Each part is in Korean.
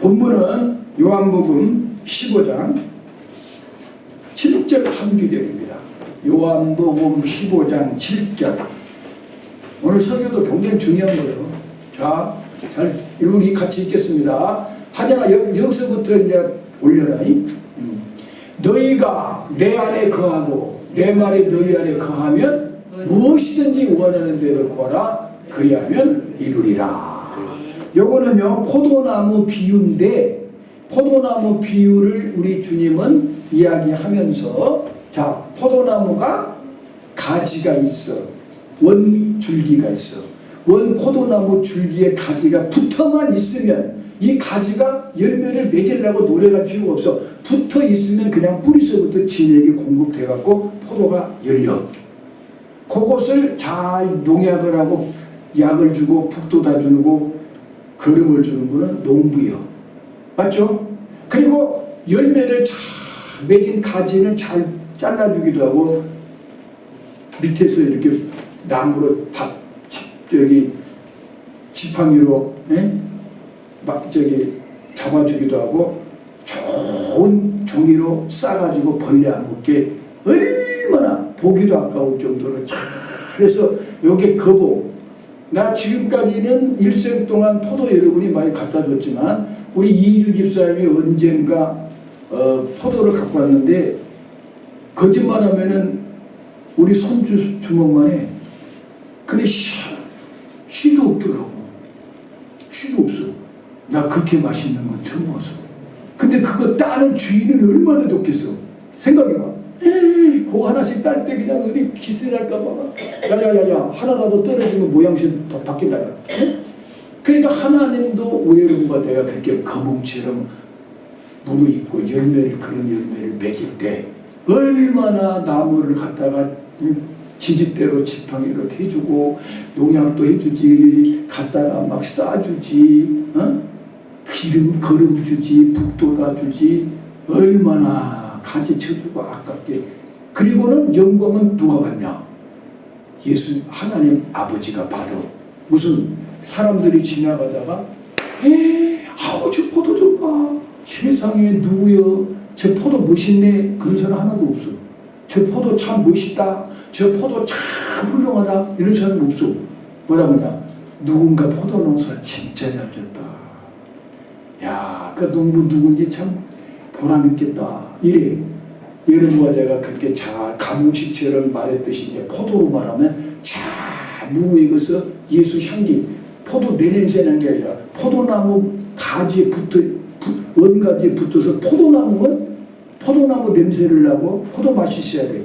본문은 요한복음 15장 7절 한규절입니다. 요한복음 15장 7절. 오늘 설교도 굉장히 중요한 거예요. 자, 잘 우리 같이 읽겠습니다. 여- 여기서부터 이제 올려라. 음. 너희가 내 안에 거하고 내 말이 너희 안에 거하면 무엇이든지 원하는 대로 구하라. 그리하면 이루리라. 요거는요 포도나무 비유인데 포도나무 비유를 우리 주님은 이야기하면서 자 포도나무가 가지가 있어. 원 줄기가 있어. 원 포도나무 줄기에 가지가 붙어만 있으면 이 가지가 열매를 맺으려고 노력할 필요가 없어. 붙어 있으면 그냥 뿌리서부터 진액이 공급돼 갖고 포도가 열려. 그것을 잘 농약을 하고 약을 주고 북돋아 주고 거름을 주는 분은 농부요. 맞죠? 그리고 열매를 잘 맺은 가지는 잘 잘라주기도 하고 밑에서 이렇게 나무로 다 저기 지팡이로 예? 막 저기 잡아주기도 하고 좋은 종이로 싸가지고 벌레 안 먹게 얼마나 보기도 아까울 정도로 잘해서 요게 거복 나 지금까지는 일생 동안 포도 여러분이 많이 갖다 줬지만 우리 이주 집사님이 언젠가 어, 포도를 갖고 왔는데 거짓말하면은 우리 손주 주먹만에 근데 쉬, 쉬도 없더라고. 쉬도 없어. 나 그렇게 맛있는 건 처음 먹었어. 근데 그거 따는 주인은 얼마나 좋겠어. 생각해봐 에이, 그거 하나씩 딸 때 그냥 어디 기스날까봐 야야야야 하나라도 떨어지면 모양새 더 바뀐다 야. 그러니까 하나님도 우여름과 내가 그렇게 거북처럼 무르익고 열매를 그런 열매를 맺을 때 얼마나 나무를 갖다가 음, 지지대로 지팡이로 해주고 농약도 해주지 갖다가 막 싸주지 어? 기름 거름 주지 북돋아 주지 얼마나 가지 쳐주고 아깝게. 그리고는 영광은 누가 받냐? 예수 하나님 아버지가 받아. 무슨 사람들이 지나가다가 에 아우 저 포도 좀봐 세상에 누구여? 저 포도 멋있네. 그런 사람 하나도 없어 저 포도 참 멋있다. 저 포도 참 훌륭하다. 이런 사람 없어. 뭐라고 하냐 누군가 포도 농사 진짜 잘 졌다. 야, 그 농부 누군지 참 보람 있겠다. 이래. 여러분과 제가 그렇게 잘 가무시처럼 말했듯이 이제 포도로 말하면 잘 무익어서 예수 향기, 포도 내 냄새 나는 게 아니라 포도나무 가지에 붙어, 부- 원가지에 붙어서 포도나무는 포도나무 냄새를 나고 포도 맛이 있어야 돼.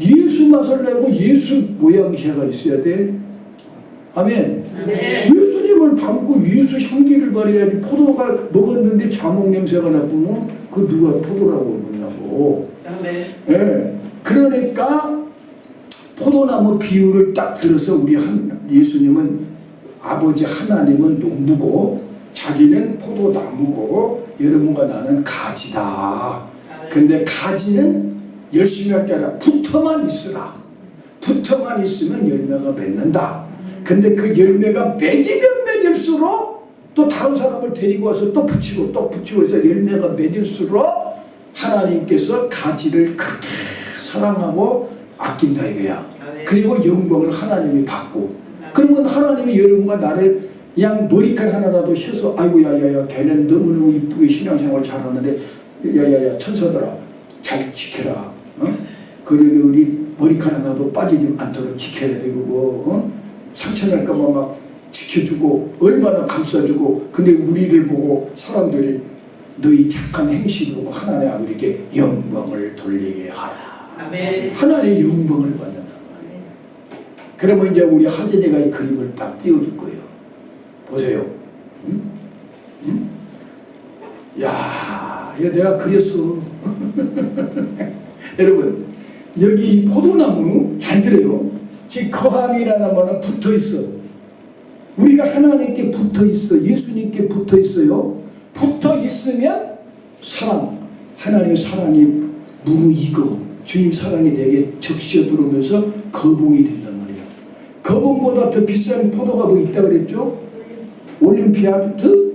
예수 맛을 내고 예수 모양새가 있어야 돼. 아멘. 네. 예수님을 닮고 예수 향기를 발휘해야지 포도가 먹었는데 자몽 냄새가 나쁘면 그 누가 포도라고 그러냐고. 아멘. 예. 그러니까 포도나무 비유를 딱 들어서 우리 한, 예수님은 아버지 하나님은 농부고 자기는 포도나무고 여러분과 나는 가지다. 근데 가지는 열심히 할 게 아니라 붙어만 있으라. 붙어만 있으면 열매가 맺는다. 근데 그 열매가 맺으면 맺을수록 또 다른 사람을 데리고 와서 또 붙이고 또 붙이고 해서 열매가 맺을수록 하나님께서 가지를 그렇게 사랑하고 아낀다 이거야. 그리고 영광을 하나님이 받고 그러면 하나님이 여러분과 나를 그냥 머리칼 하나라도 셔서 아이고 야야야 걔는 너무너무 이쁘게 신앙생활 잘하는데 야야야 천사들아 잘 지켜라 어? 그리고 우리 머리칼 하나도 빠지지 않도록 지켜야 되고 어? 상처 날까봐 막 지켜주고 얼마나 감싸주고 근데 우리를 보고 사람들이 너희 착한 행실로 하나님 아버지께 영광을 돌리게 하라. 아멘. 하나님의 영광을 받는단 말이에요. 그러면 이제 우리 하진이가 이 그림을 딱 띄워줄 거예요. 보세요. 응? 응? 야 이거 내가 그렸어. 여러분 여기 이 포도나무 잘 들어요? 지금 거함이라는 말은 붙어 있어 우리가 하나님께 붙어 있어 예수님께 붙어 있어요. 붙어 있으면 사랑 하나님의 사랑이 무르익어. 주님 사랑이 내게 적시어 들어오면서 거봉이 된단 말이야. 거봉보다 더 비싼 포도가 뭐 있다 그랬죠? 올림피아드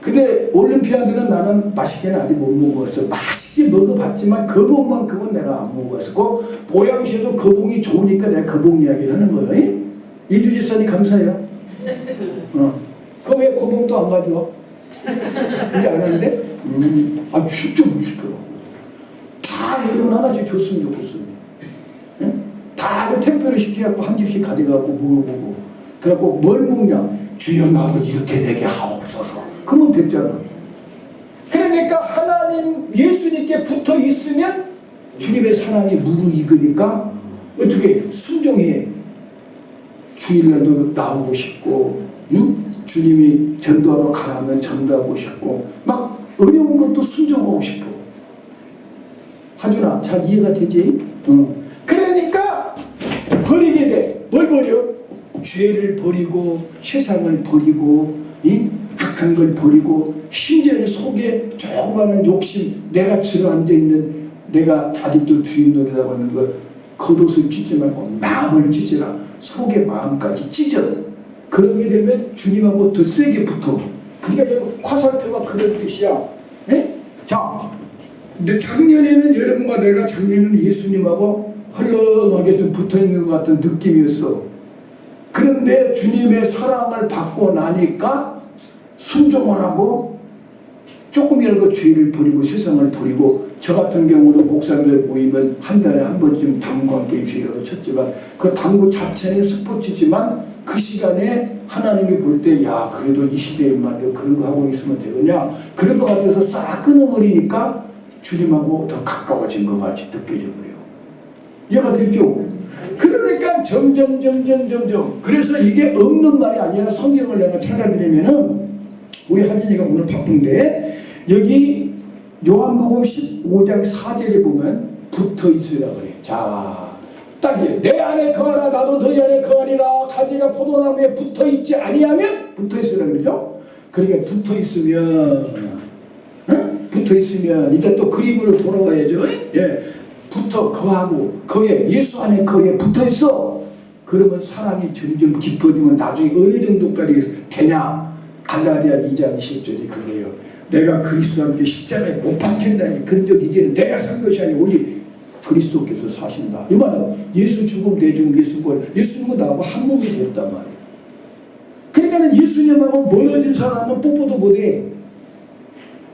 근데 올림피아드는 나는 맛있게는 아직 못 먹었어. 맛있게 먹어봤지만 거봉만큼은 내가 안 먹었었고 보양시에도 거봉이 좋으니까 내가 거봉 이야기를 하는 거예요. 이주지 선이 감사해요. 어. 그럼 왜 거봉도 안 가져와? 이제 안 하는데? 음. 아 진짜 맛있더라고. 다 여러분 하나씩 줬으면 좋겠어요. 응? 다 택배를 시켜갖고 한 집씩 가져가고 먹어보고 그래갖고 뭘 먹냐? 주여 나도 이렇게 되게 하옵소서. 그러면 됐잖아. 그러니까 하나님 예수님께 붙어 있으면 주님의 사랑이 무르익으니까 어떻게 순종해 주일날도 나오고 싶고 응? 주님이 전도하러 가라면 전도하고 싶고 막 어려운 것도 순종하고 싶어 하준아 잘 이해가 되지? 응. 그러니까 버리게 돼. 뭘 버려? 죄를 버리고 세상을 버리고 이 악한 걸 버리고 심지어 속에 조그마한 욕심 내가 들어 앉아 있는 내가 아직도 주인 노리라고 하는 거 겉옷을 찢지 말고 마음을 찢으라 속의 마음까지 찢어 그러게 되면 주님하고 더 세게 붙어 그러니까 여러분 화살표가 그런 뜻이야 예? 자 근데 작년에는 여러분과 내가 작년에는 예수님하고 헐렁하게 좀 붙어 있는 것 같은 느낌이었어. 그런데 주님의 사랑을 받고 나니까 순종을 하고 조금이라도 죄를 버리고 세상을 버리고 저 같은 경우도 목사들 모이면 한 달에 한 번쯤 당구 한 게임씩이라도 쳤지만 그 당구 자체는 스포츠지만 그 시간에 하나님이 볼 때 야 그래도 이 시대에만 그런 거 하고 있으면 되겠냐 그런 것 같아서 싹 끊어버리니까 주님하고 더 가까워진 것 같이 느껴져 버려요. 이해가 됐죠? 그러니까 점점 점점 점점 그래서 이게 없는 말이 아니라 성경을 내가 찾아드리면은 우리 하진이가 오늘 바쁜데 여기 요한복음 15장 4절에 보면 붙어 있으라 그래. 자, 딱이에요. 내 안에 거하라 나도 너희 안에 거하리라 가지가 포도나무에 붙어 있지 아니하면 붙어 있으라 그러죠. 그러니까 붙어 있으면 응? 붙어 있으면 이제 또 그림으로 돌아와야죠. 예. 붙어 거하고 거기에 예수 안에 거기에 붙어 있어. 그러면 사랑이 점점 깊어지면 나중에 어느 정도까지 되냐? 갈라디아 2장 20절이 그거예요. 내가 그리스도와 함께 십자가에 못 박힌다니 근적 이제는 내가 산 것이 아니고 오직 그리스도께서 사신다. 이 말은 예수 죽음 내 죽음 예수 부활 예수님과 나하고 한 몸이 됐단 말이에요. 그러니까는 예수님하고 멀어진 사람은 뽀뽀도 못해.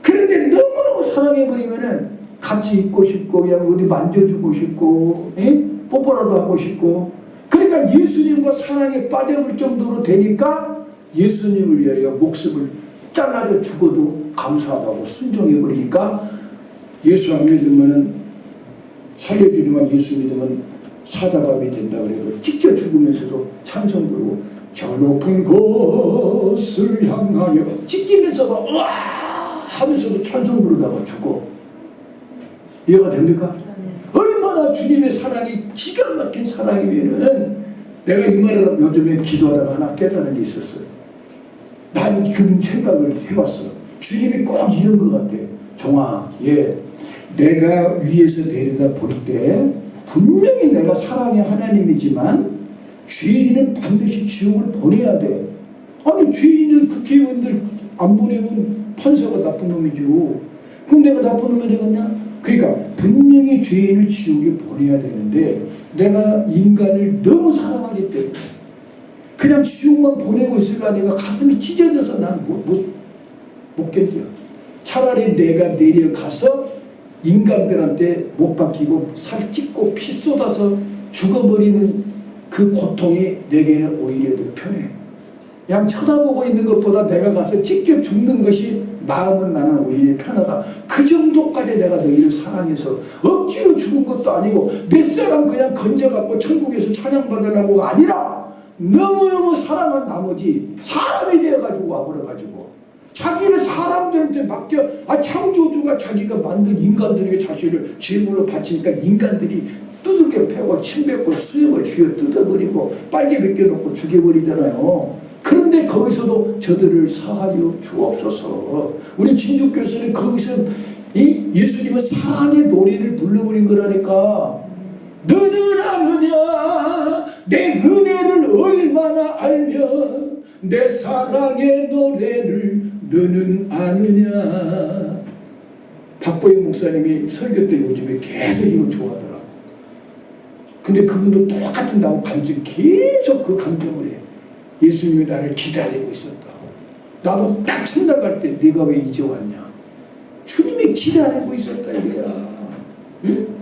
그런데 너무너무 사랑해버리면은 같이 있고 싶고 그냥 어디 만져주고 싶고 예? 뽀뽀라도 하고 싶고 그러니까 예수님과 사랑에 빠져볼 정도로 되니까 예수님을 위하여 목숨을 잘라져 죽어도 감사하다고 순종해버리니까 예수 안 믿으면은 살려주지만 예수 믿으면 사자밥이 된다 그래서 찢겨 죽으면서도 찬송 부르고 저 높은 곳을 향하여 찢기면서 막 으아 하면서도 찬송 부르다가 죽어 이해가 됩니까? 얼마나 주님의 사랑이 기가 막힌 사랑이면은 내가 이 말을 요즘에 기도하다가 하나 깨달은 게 있었어요. 난그 생각을 해봤어. 주님이 꼭 이런 것 같아. 종아, 예, 내가 위에서 내려다 볼 때 분명히 내가 사랑의 하나님이지만 죄인은 반드시 지옥을 보내야 돼. 아니 죄인은 국회의원들 안 보내면 판사가 나쁜 놈이죠. 그럼 내가 나쁜 놈이 되겠냐? 그러니까 분명히 죄인을 지옥에 보내야 되는데 내가 인간을 너무 사랑하기 때문에 그냥 지옥만 보내고 있으니까 내가 가슴이 찢어져서 난 못, 못, 못 견뎌. 차라리 내가 내려가서 인간들한테 못 박히고 살 찢고 피 쏟아서 죽어버리는 그 고통이 내게는 오히려 더 편해. 그냥 쳐다보고 있는 것보다 내가 가서 찢겨 죽는 것이 마음은 나는 오히려 편하다. 그 정도까지 내가 너희를 사랑해서 억지로 죽은 것도 아니고 몇 사람 그냥 건져갖고 천국에서 찬양받으려고가 아니라 너무너무 사랑한 나머지 사람이 되어가지고 와버려가지고 자기는 사람들한테 맡겨 아 창조주가 자기가 만든 인간들에게 자신을 제물로 바치니까 인간들이 두들겨 패고 침 뱉고 수염을 쥐어 뜯어버리고 빨개 벗겨놓고 죽여버리잖아요. 그런데 거기서도 저들을 사하여 주옵소서. 우리 진주교수는 거기서 이 예수님은 사랑의 노래를 불러버린 거라니까. 너는 아느냐 내 은혜를 얼마나 알면 내 사랑의 노래를 너는 아느냐? 박보영 목사님이 설교 때 요즘에 계속 이거 좋아하더라 근데 그분도 똑같은 나하고 감정 계속 그 감정을 해. 예수님이 나를 기다리고 있었다. 나도 딱 첫날 갈때 네가 왜 이제 왔냐? 주님이 기다리고 있었다 이거야. 응?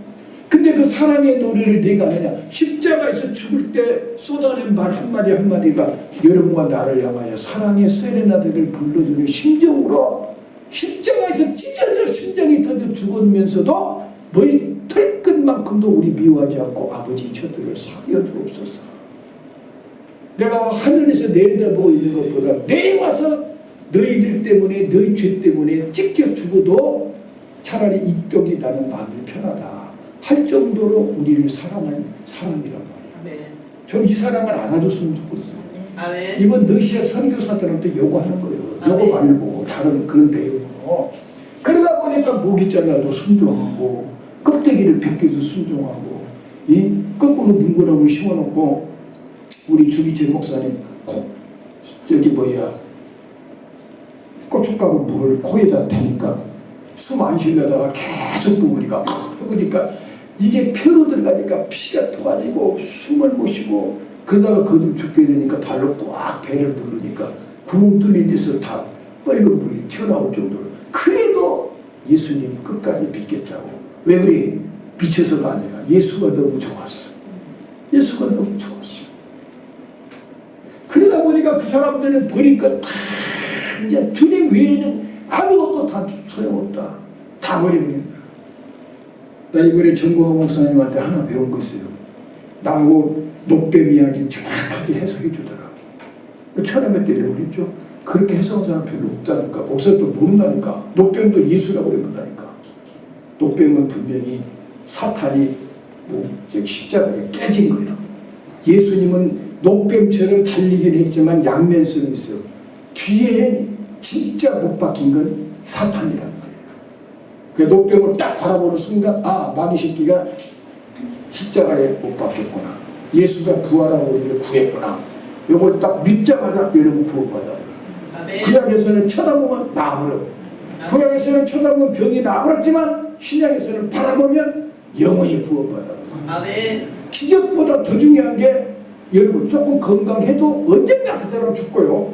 근데 그 사랑의 노래를 네가 하냐? 십자가에서 죽을 때 쏟아낸 말 한마디 한마디가 여러분과 나를 향하여 사랑의 세레나데를 불러주는 심정으로 십자가에서 찢어져 심장이 터져 죽으면서도 너희 털끝만큼도 우리 미워하지 않고 아버지 저들을 사려 주옵소서. 내가 하늘에서 내려다보고 있는 것보다 내일 와서 너희들 때문에 너희 죄 때문에 찢겨 죽어도 차라리 이쪽이 나는 마음이 편하다 할 정도로 우리를 사랑할 사람이란 말이야 아멘. 전이 사랑을 안아줬으면 좋겠어 아멘. 이번 러시아 선교사들한테 요구하는 거예요 아, 요구 네. 말고 다른 그런 내용으로 그러다 보니까 목이 잘라도 순종하고 껍데기를 벗겨도 순종하고 이 거꾸로 문구나무 심어놓고 우리 주기철 목사님 코 저기 뭐야 고춧가루 물을 코에다 대니까 숨 안 쉬려다가 계속 부으니까 해보니까 이게 폐로 들어가니까 피가 토가지고 숨을 못 쉬고 그러다가 거듭 죽게 되니까 발로 꽉 배를 누르니까 구멍 뚫린 데서 다 빨간 물이 튀어나올 정도로 그래도 예수님 끝까지 믿겠다고 왜 그래? 비춰서가 아니라 예수가 너무 좋았어 예수가 너무 좋았어 그러다 보니까 그 사람들은 버리니까 다 이제 주님 외에는 아무것도 다 소용없다. 다 거야. 나 이번에 정광호 목사님한테 하나 배운 거 있어요. 나하고 녹뱀 이야기 정확하게 해석해 주더라. 처음에 때려 그랬죠. 그렇게 해석한 사람 별로 없다니까. 목사도 모른다니까. 녹뱀도 예수라고 그런다니까. 녹뱀은 분명히 사탄이 뭐 즉 십자가에 깨진 거예요. 예수님은 녹뱀처럼 달리긴 했지만 양면성이 있어요. 뒤에 진짜 못 박힌 건 사탄이라는 거예요. 그 녹뱀을 딱 바라보는 순간 아 마귀 새끼가 십자가에 못 박혔구나. 예수가 부활하고 우리를 구했구나. 이걸 딱 믿자마자 여러분 구원받아요. 구약에서는 쳐다보면 나무로 구약에서는 쳐다보면 병이 나버렸지만 신약에서는 바라보면 영원히 구원받아요. 기적보다 더 중요한 게 여러분 조금 건강해도 언젠가 그 사람 죽고요.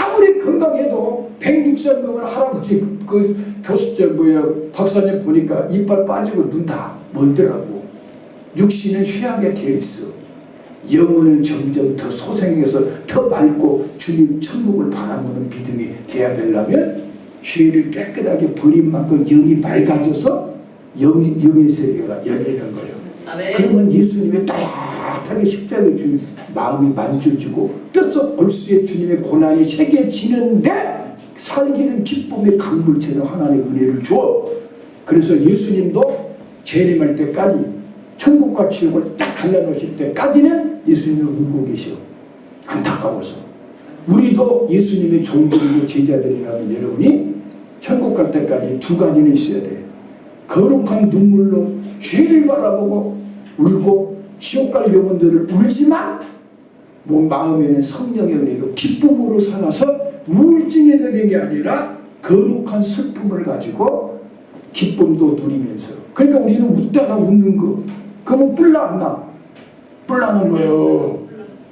아무리 건강해도 106살 먹은 할아버지 그, 그 교수 저 뭐야 박사님 보니까 이빨 빠지고 눈 다 멀더라고. 육신은 쉬하게 되어 있어. 영혼은 점점 더 소생해서 더 맑고 주님 천국을 바라보는 믿음이 돼야 되려면 죄를 깨끗하게 버린 만큼 영이 밝아져서 영, 영의 세계가 열리는 거예요. 그러면 예수님이 따뜻하게 십자가에 주님 마음이 만져주고 뼛속 골수에 주님의 고난이 새겨지는데 살기는 기쁨의 강물처럼 하나님의 은혜를 줘. 그래서 예수님도 재림할 때까지 천국과 지옥을 딱 갈라놓으실 때까지는 예수님을 울고 계셔. 안타까워서. 우리도 예수님의 종들이고 제자들이라면 여러분이 천국 갈 때까지 두 가지는 있어야 돼. 거룩한 눈물로 죄를 바라보고 울고 지옥 갈 영혼들을 울지만 뭐 마음에는 성령의 은혜로 기쁨으로 살아서 우울증에 들린 게 아니라 거룩한 슬픔을 가지고 기쁨도 누리면서 그러니까 우리는 웃다가 웃는 거 그러면 뿔나 안 나? 뿔나는 거예요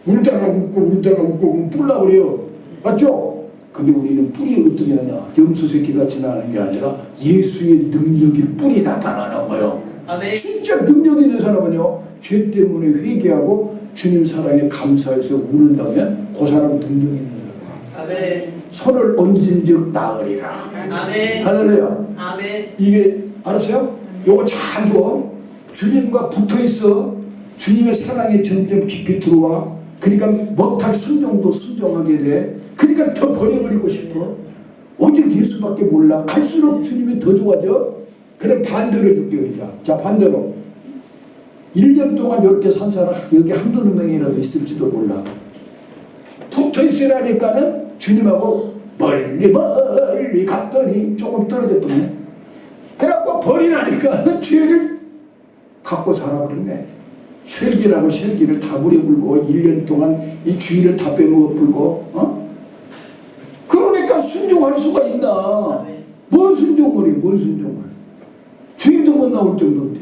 울다가 웃고 울다가 웃고 그러면 뿔나 그래요 맞죠? 근데 우리는 뿔이 어떻게 나냐 염소 새끼 같이 나는 게 아니라 예수의 능력이 뿔이 나타나는 거예요. 진짜 능력 있는 사람은요 죄 때문에 회개하고 주님 사랑에 감사해서 우는다면 그 사람 능력 있는 사람 아멘. 손을 얹은 즉 나으리라 아멘. 할렐루야 아멘. 이게 알았어요? 요거 잘 줘. 주님과 붙어 있어. 주님의 사랑에 점점 깊이 들어와. 그러니까 못할 순종도 순종하게 돼. 그러니까 더 버려버리고 싶어. 오직 예수밖에 몰라. 갈수록 주님이 더 좋아져. 그럼 반대로 해줄게요, 이제. 자, 반대로. 1년 동안 이렇게 산 사람 여기 한두 명이라도 있을지도 몰라. 붙어 있으라니까는 주님하고 멀리 멀리 갔더니 조금 떨어졌더니 그래갖고 버리라니까 죄를 갖고 살아버렸네. 혈기라고 혈기를 다 부려불고 1년 동안 이 주의를 다 빼먹어 불고 어? 순종할 수가 있나? 아멘. 뭔 순종을 해, 뭔 순종을. 못 나올 정도인데.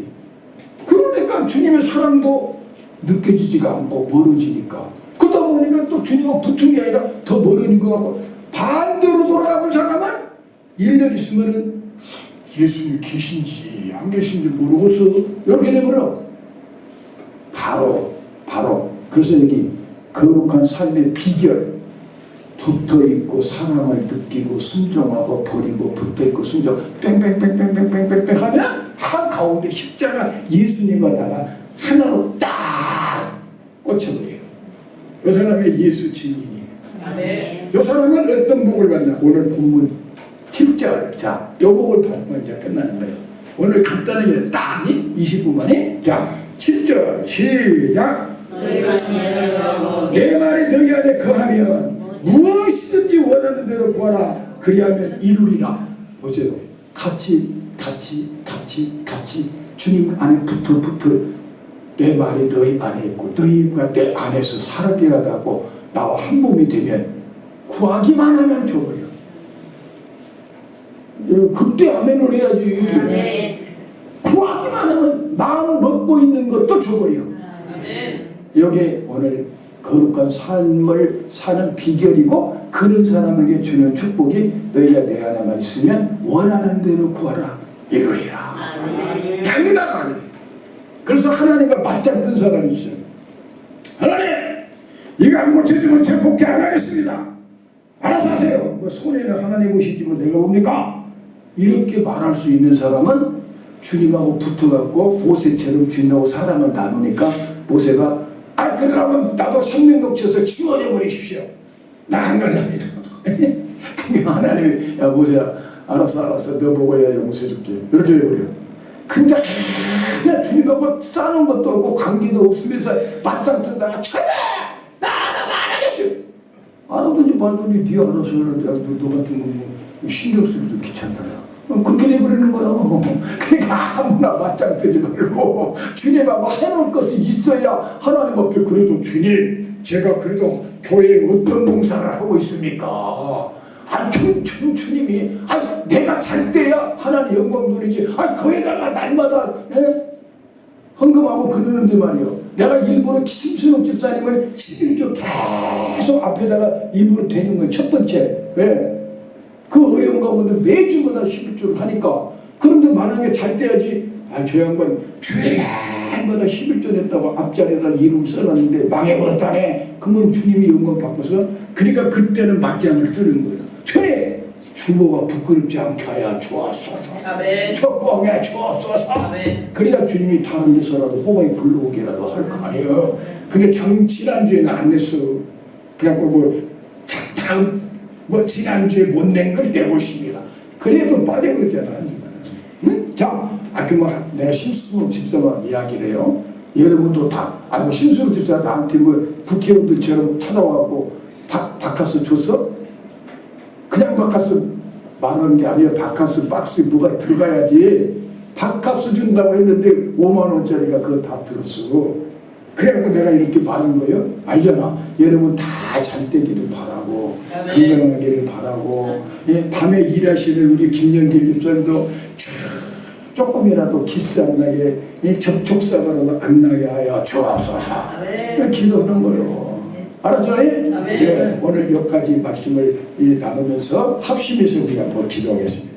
그러니까 주님의 사랑도 느껴지지가 않고 멀어지니까. 그러다 보니까 또 주님과 붙은 게 아니라 더 멀어진 것 같고 반대로 돌아가면 사람은 1년 있으면 예수님 계신지 안 계신지 모르고서 이렇게 되버려. 바로 바로 그래서 여기 거룩한 삶의 비결. 붙어있고 사랑을 느끼고 순종하고 버리고 붙어있고 순종. 뺑뺑뺑뺑뺑뺑뺑 하면 가운데 십자가 예수님과다가 하나로 딱 꽂혀버려요. 이 사람이 예수 증인이에요. 아멘. 이 사람은 어떤 복을 받나? 오늘 본문 7절. 자, 요 복을 받으면 이제 끝나는 거예요. 오늘 간단하게 딱 20분 만에. 자, 7절. 시작. 내 말이 너희 안에 거하면 무엇이든지 원하는 대로 구하라 그리하면 이루리라 보세요 같이 같이 같이 같이 주님 안에 붙어 붙어 내 말이 너희 안에 있고 너희가 내 안에서 살게 하다고 나와 한 몸이 되면 구하기만 하면 줘버려 예, 그때 아멘을 해야지. 아멘. 구하기만 하면 마음 먹고 있는 것도 줘버려 아멘. 여기 오늘 거룩한 삶을 사는 비결이고 그런 사람에게 주는 축복이 너희가 내 안에만 있으면 원하는 대로 구하라 이루리라. 당당하게. 그래서 하나님과 맞잡는 사람이 있어요. 하나님 이거 안 고쳐주면 제 복귀 안 하겠습니다. 알아서 하세요. 뭐 손해는 하나님 보시지 뭐 내가 봅니까? 이렇게 말할 수 있는 사람은 주님하고 붙어갖고 모세처럼 주님하고 사랑을 나누니까 모세가 아 그러면 나도 생명 넘쳐서 지원해 버리십시오. 나안 갈랍니다. 근데 하나님이 야 모세야 알았어 알았어. 너 보고 야 용서해 줄게. 이렇게 해버려. 근데 하나 주님하고 싸는 것도 없고 관계도 없으면서 맞짱 뜬다가 쳐야 나 하나만 안 하겠어요 안 하더니 말더니 네 알아서 하는데 너, 너 같은 거뭐 신경 쓰기 좀 귀찮더라. 어, 그렇게 돼버리는 거야. 그러니까 아무나 맞짱 뜨지 말고 주님하고 해놓을 것이 있어야 하나님 앞에 그래도 주님 제가 그래도 교회에 어떤 봉사를 하고 있습니까? 아, 주, 주, 주님이 아, 내가 잘 때야 하나님 영광 돌리지 아, 거기다가 날마다 예? 헌금하고 그러는데 말이요. 내가 일부러 심순옥 집사님을 11조 계속 앞에다가 일부러 대는 거예요. 첫 번째. 왜? 그 어려운 가운데 매주마다 11조를 하니까. 그런데 만약에 잘 돼야지. 아, 저 양반 주일마다 11조 냈다고 앞자리에다 이름 써놨는데 망해버렸다네. 그러면 주님이 영광 받고서 그러니까 그때는 맞짱을 뜨는 거예요. 주보가 부끄럽지 않게 하여 주었소서. 아멘. 축복해 주옵소서. 아멘. 그래야 주님이 다른 데서라도 호방이 불러오게라도 할 거 아니에요. 근데 장 지난주에는 안 냈어. 그래갖고 뭐 자, 다음 뭐 지난주에 못 낸걸 떼보십니다. 그래도 빠져버렸잖아. 응? 자, 아, 그뭐 내가 심수로 집사만 이야기를 해요. 여러분도 다, 아, 뭐 심수로 집사 나한테 뭐 국회의원들처럼 찾아와갖고 바, 바카스 줬어? 그냥 바카스 말하는 게 아니라 바카스 박스에 뭐가 들어가야지 밥값을 준다고 했는데 5만 원짜리가 그거 다 들었어 그래갖고 내가 이렇게 말한 거예요 알잖아 여러분 다잘 되기를 바라고. 건강하기를 바라고 예, 밤에 일하시는 우리 김영길 집사님도 쭉 조금이라도 기스 안 나게 이 접촉사고라도 안 나게 하여 주옵소서. 기도하는 거예요. 알았죠? 예, 오늘 여기까지 말씀을 이 나누면서 합심해서 우리 한번 기도하겠습니다.